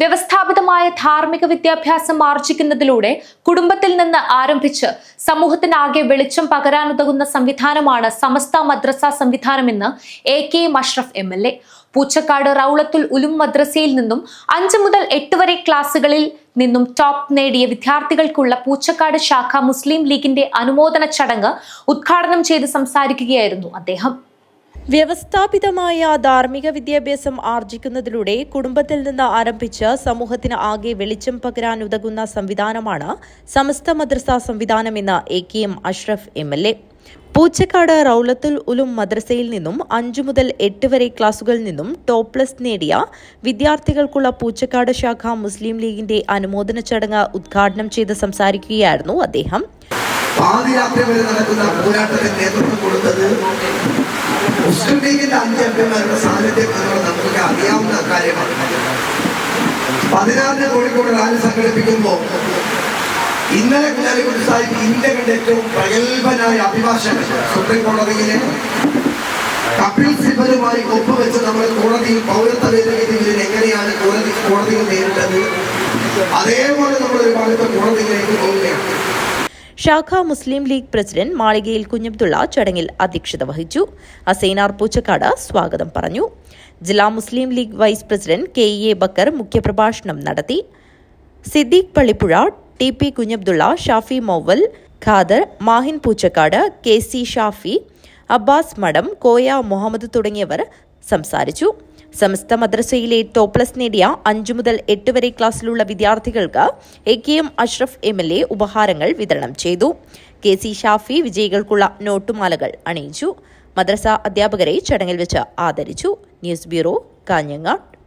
വ്യവസ്ഥാപിതമായ ധാർമ്മിക വിദ്യാഭ്യാസം ആർജിക്കുന്നതിലൂടെ കുടുംബത്തിൽ നിന്ന് ആരംഭിച്ച് സമൂഹത്തിനാകെ വെളിച്ചം പകരാനുതകുന്ന സംവിധാനമാണ് സമസ്ത മദ്രസ സംവിധാനമെന്ന് A K Mashraf M L A. Poochakkad Raulathul Uloom മദ്രസയിൽ നിന്നും അഞ്ച് മുതൽ എട്ട് വരെ ക്ലാസുകളിൽ നിന്നും ടോപ്പ് നേടിയ വിദ്യാർത്ഥികൾക്കുള്ള പൂച്ചക്കാട് ശാഖ മുസ്ലിം ലീഗിന്റെ അനുമോദന ചടങ്ങ് ഉദ്ഘാടനം ചെയ്ത് സംസാരിക്കുകയായിരുന്നു അദ്ദേഹം. വ്യവസ്ഥാപിതമായ ധാർമ്മിക വിദ്യാഭ്യാസം ആർജിക്കുന്നതിലൂടെ കുടുംബത്തിൽ നിന്ന് ആരംഭിച്ച് സമൂഹത്തിന് ആകെ വെളിച്ചം പകരാൻ ഉതകുന്ന സംവിധാനമാണ് സമസ്ത മദ്രസ സംവിധാനമെന്ന് A K M Ashraf M L A. Poochakkad Raulathul Uloom മദ്രസയിൽ നിന്നും അഞ്ചു മുതൽ എട്ട് വരെ ക്ലാസുകളിൽ നിന്നും ടോപ്പ് പ്ലസ് നേടിയ വിദ്യാർത്ഥികൾക്കുള്ള പൂച്ചക്കാട് ശാഖ മുസ്ലിം ലീഗിന്റെ അനുമോദന ചടങ്ങ് ഉദ്ഘാടനം ചെയ്ത് സംസാരിക്കുകയായിരുന്നു അദ്ദേഹം. പാതിരാത്രി വരെ നടക്കുന്ന പോരാട്ടത്തിന് നേതൃത്വം കൊടുത്തത് മുസ്ലിം ലീഗിന്റെ അഞ്ച് എം പിമാരുടെ സാന്നിധ്യം എന്നുള്ളത് നമുക്ക് അറിയാവുന്ന കാര്യമാണ്. പതിനാറിന് കോഴിക്കോട് റാലി സംഘടിപ്പിക്കുമ്പോൾ ഇന്നലെ കുഞ്ഞാലിക്കുട്ടി സാഹിബ് ഇന്ത്യ കണ്ട ഏറ്റവും പ്രഗത്ഭനായ അഭിഭാഷകൻ സുപ്രീം കോടതിയിലെ കപിൽ സിബലുമായി ഒപ്പുവെച്ച് നമ്മൾ കോടതിയിൽ പൗരത്വ ഭേദഗതിയിൽ എങ്ങനെയാണ് കോടതി കോടതിയിൽ നേരിട്ടത്? അതേപോലെ നമ്മൾ ഒരുപാട് കോടതിയിലേക്ക് പോവുകയാണ്. ശാഖ മുസ്ലിം ലീഗ് പ്രസിഡന്റ് മാളികയിൽ കുഞ്ഞബ്ദുള്ള ചടങ്ങിൽ അധ്യക്ഷത വഹിച്ചു. അസൈനാർ പൂച്ചക്കാട് സ്വാഗതം പറഞ്ഞു. ജില്ലാ Muslim League vice president K A Bakkar മുഖ്യപ്രഭാഷണം നടത്തി. Siddique Pallippuzha T P Kunhabdulla Shafi Mouval Khader Mahin Poochakkad K C Shafi Abbas Madam Koya Muhammed തുടങ്ങിയവർ സംസാരിച്ചു. സമസ്ത മദ്രസയിലെ ടോപ്പ് പ്ലസ് നേടിയ അഞ്ചു മുതൽ എട്ട് വരെ ക്ലാസ്സിലുള്ള വിദ്യാർത്ഥികൾക്ക് A K M Ashraf M L A ഉപഹാരങ്ങൾ വിതരണം ചെയ്തു. കെ സി ഷാഫി വിജയികൾക്കുള്ള നോട്ടുമാലകൾ അണിയിച്ചു. മദ്രസ അധ്യാപകരെ ചടങ്ങിൽ വെച്ച് ആദരിച്ചു. News bureau Kanhangad.